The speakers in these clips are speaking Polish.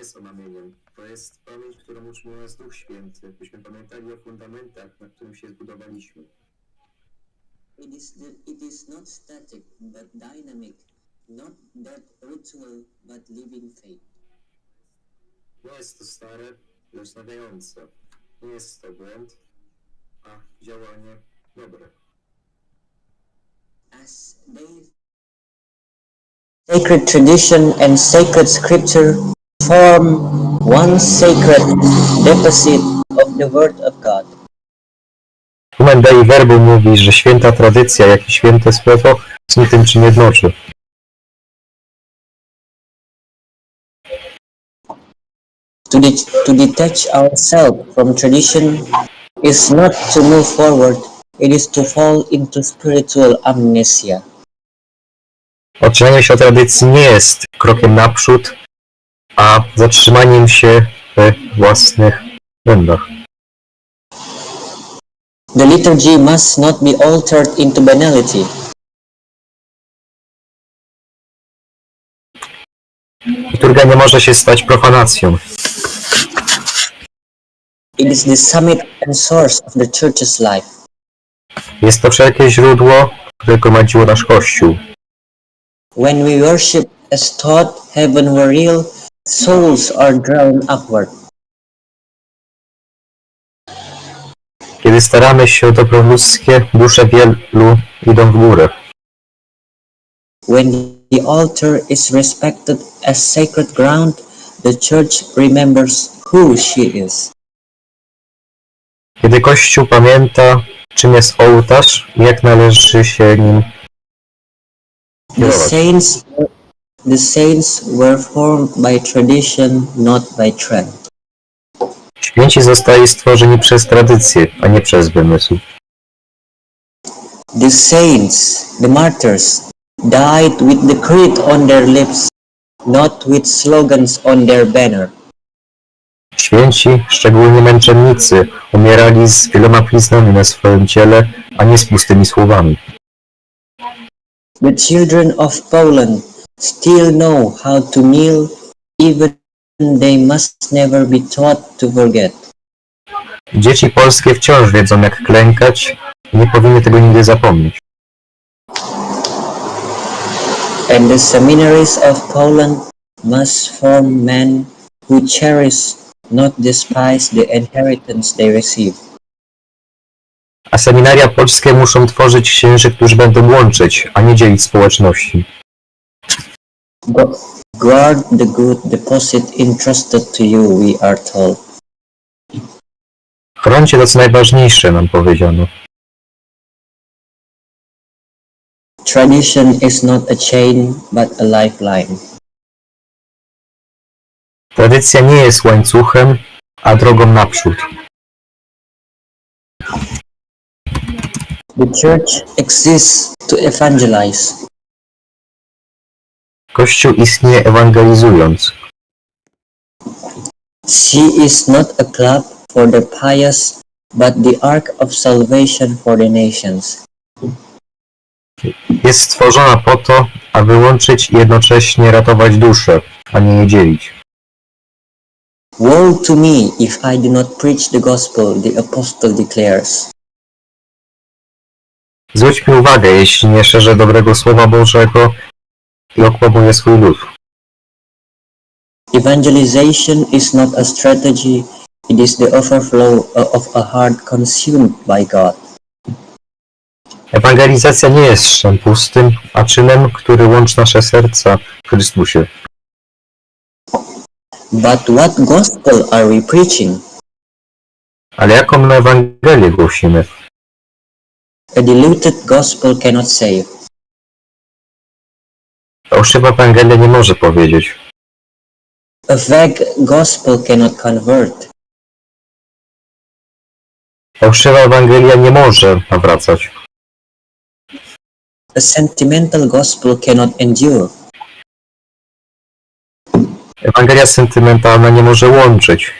jest omamieniem. To jest pamięć, którą uczynił nas Duch Święty, byśmy pamiętali o fundamentach, na którym się zbudowaliśmy. It is, the, it is not static but dynamic, not dead ritual but living faith. Nie jest to stare, lecz nawiające. Nie jest to błąd, a działanie dobre. As they sacred tradition and sacred scripture form one sacred deposit of the Word of God. Human Dei Verbo mówi, że święta tradycja, jak i święte słowo są tym, czym jednoczy. To, de- to detach ourselves from tradition is not to move forward, it is to fall into spiritual amnesia. Odcielenie się od tradycji nie jest krokiem naprzód, a zatrzymaniem się we własnych błędach. The liturgy must not be altered into banality. Liturgia nie może się stać profanacją. It is the summit and source of the church's life. Jest to wszelkie źródło, które gromadziło nasz Kościół. When we worship as taught heaven were real, souls are drawn upward. Kiedy staramy się o dobro ludzkie, dusze wielu idą w górę. When the altar is respected as sacred ground, the church remembers who she is. Kiedy Kościół pamięta, czym jest ołtarz i jak należy się nim The kierować. saints, the saints were formed by tradition, not by trend. Święci zostali stworzeni przez tradycję, a nie przez wymysł. The saints, the martyrs, died with the creed on their lips, not with slogans on their banner. Święci, szczególnie męczennicy, umierali z wieloma bliznami na swoim ciele, a nie z pustymi słowami. The children of Poland still know how to kneel, even they must never be taught to forget. Dzieci polskie wciąż wiedzą, jak klękać nie powinny tego nigdy zapomnieć. And the seminaries of Poland must form men who cherish, not despise the inheritance they receive. A seminaria polskie muszą tworzyć księży, którzy będą łączyć, a nie dzielić społeczności. Gu- Guard the good deposit entrusted to you, we are told. Chroncie to, co najważniejsze, nam powiedziano. Tradition is not a chain, but a lifeline. Tradycja nie jest łańcuchem, a drogą naprzód. The church exists to evangelize. Kościół istnieje ewangelizując. She is not a club for the pious, but the ark of salvation for the nations. Jest stworzona po to, aby łączyć i jednocześnie ratować duszę, a nie je dzielić. Woe to me if I do not preach the gospel, the apostle declares. Zwróć mi uwagę, jeśli nie szerzę dobrego Słowa Bożego okłamuję swój lud. Evangelization is not a strategy, it is the overflow of a heart consumed by God. Ewangelizacja nie jest szczem pustym, a czynem, który łączy nasze serca w Chrystusie. But what gospel are we preaching? Ale jaką my Ewangelię głosimy? A diluted gospel cannot save. Fałszywa Ewangelia nie może powiedzieć. A vague gospel cannot convert. Fałszywa Ewangelia nie może nawracać. A sentimental gospel cannot endure. Ewangelia sentymentalna nie może łączyć.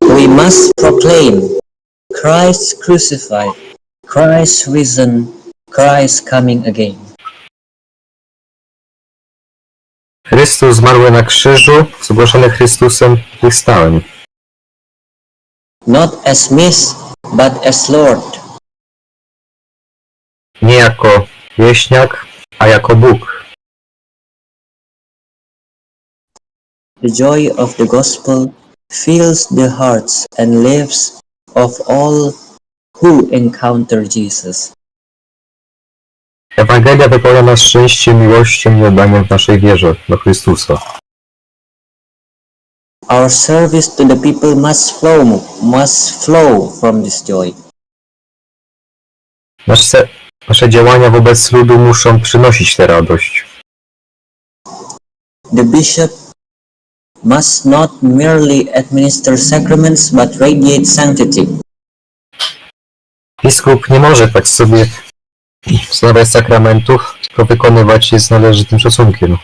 We must proclaim Christ crucified, Christ risen, Christ coming again. Chrystus zmarły na krzyżu, zgłoszony Chrystusem stałem. Not as myth, but as Lord. Nie jako wieśniak, a jako Bóg. The joy of the gospel fills the hearts and lives of all who encounter Jesus. Ewangelia wypełnia nas szczęściem, miłością i oddaniem w naszej wierze do Chrystusa. Our service to the people must flow, must flow from this joy. Nasze, nasze działania wobec ludu muszą przynosić tę radość. The bishop must not merely administer sacraments but radiate sanctity. Biskup nie może tak sobie wznawiać sakramentów, tylko wykonywać je z należytym szacunkiem.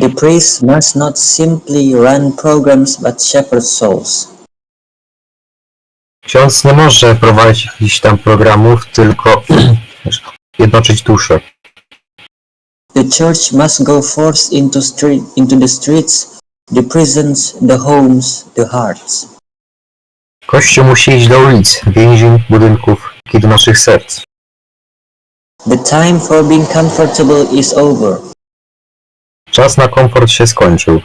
The priest must not simply run programs but shepherd souls. Ksiądz nie może prowadzić jakichś tam programów, tylko jednoczyć duszę. The church must go forth into, street, into the streets, the prisons, the homes, the hearts. Kościół musi iść do ulic, więzień, budynków i do naszych serc. The time for being comfortable is over. Czas na komfort się skończył.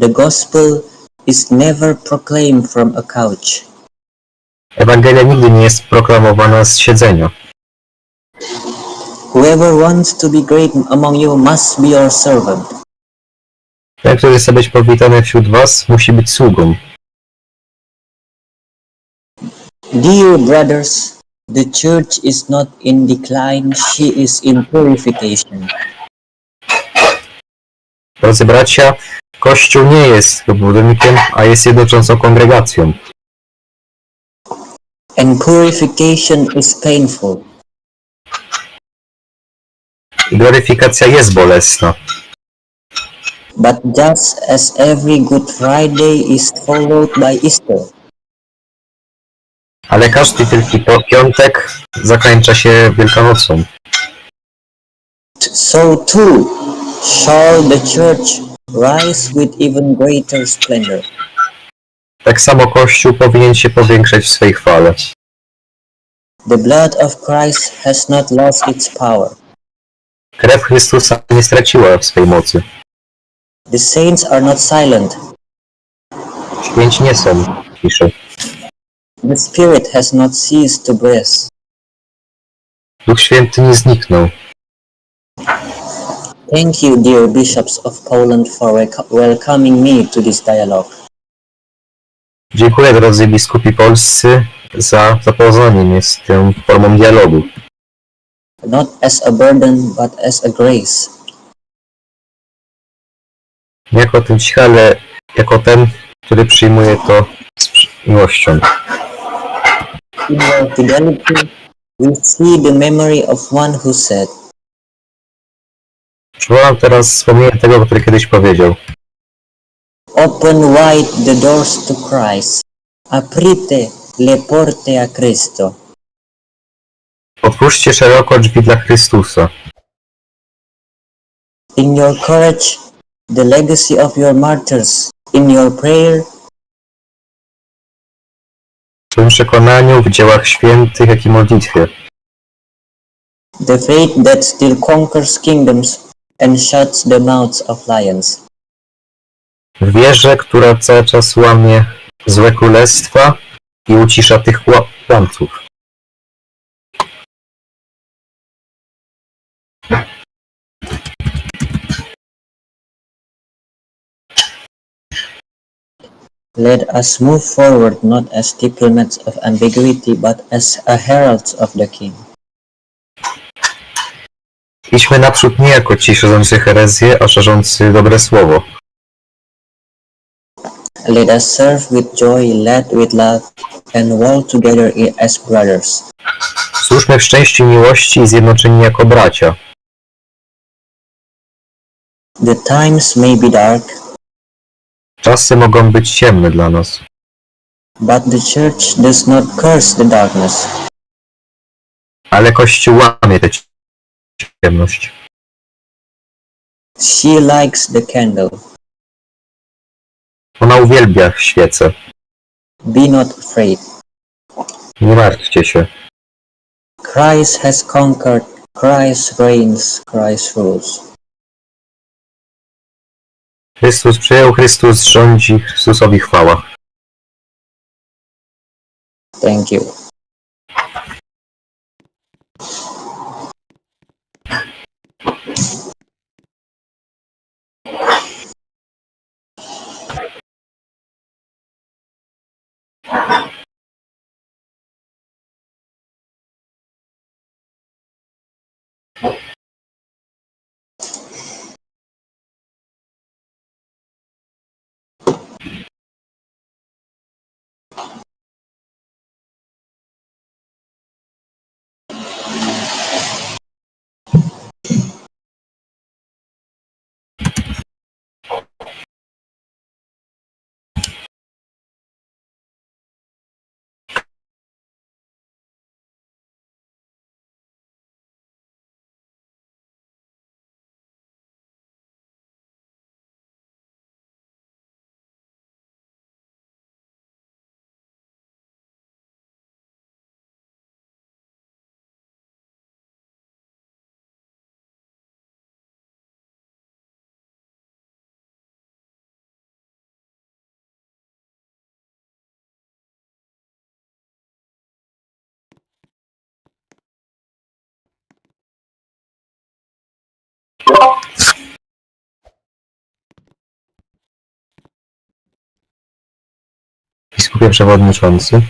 The gospel is never proclaimed from a couch. Ewangelia nigdy nie jest proklamowana z siedzenia. Whoever wants to be great among you must be your servant. Ten, który chce być powitany wśród was, musi być sługą. Dear brothers, the church is not in decline, she is in purification. Drodzy bracia, Kościół nie jest budynkiem, a jest jednoczącą kongregacją. And purification is painful. Gloryfikacja jest bolesna. But just as every Good Friday is followed by Easter, Ale każdy Wielki po- Piątek zakończa się Wielkanocą. so too shall the church rise with even greater splendor. Tak samo Kościół powinien się powiększać w swej chwale. The blood of Christ has not lost its power. Krew Chrystusa nie straciła swej mocy. The saints are not silent. Święci nie są, pisze. The Spirit has not ceased to breathe. Duch Święty nie zniknął. Thank you, dear bishops of Poland, for welcoming me to this dialogue. Dziękuję drodzy biskupi polscy za zapoznanie mnie z tą formą dialogu. Not as a burden, but as a grace. Nie jako ten cichy, ale jako ten, który przyjmuje to z przy- miłością. In your fidelity, we see the memory of one who said, Przywołam teraz wspomnienie tego, który kiedyś powiedział. Open wide the doors to Christ. Aprite le porte a Cristo. Otwórzcie szeroko drzwi dla Chrystusa. In your courage, the legacy of your martyrs. In your prayer, W swoim przekonaniu, w dziełach świętych, jak i modlitwie. the faith that still conquers kingdoms and shuts the mouths of lions. W wierze, która cały czas łamie złe królestwa i ucisza tych ła- kłamców. Let us move forward not as diplomats of ambiguity, but as a heralds of the King. Idźmy naprzód nie jako ci szerzący herezję, a szerzący dobre słowo. Let us serve with joy, led with love, and walk together as brothers. Służmy w szczęściu miłości i zjednoczeni jako bracia. The times may be dark, Czasy mogą być ciemne dla nas, but the church does not curse the darkness. Ale Kościół łamie tę ciemność. She likes the candle. Ona uwielbia świecę. Be not afraid. Nie martwcie się. Christ has conquered. Christ reigns. Christ rules. Chrystus przyjął, Chrystus rządzi, Chrystusowi chwała. Thank you. Biskupie przewodniczący.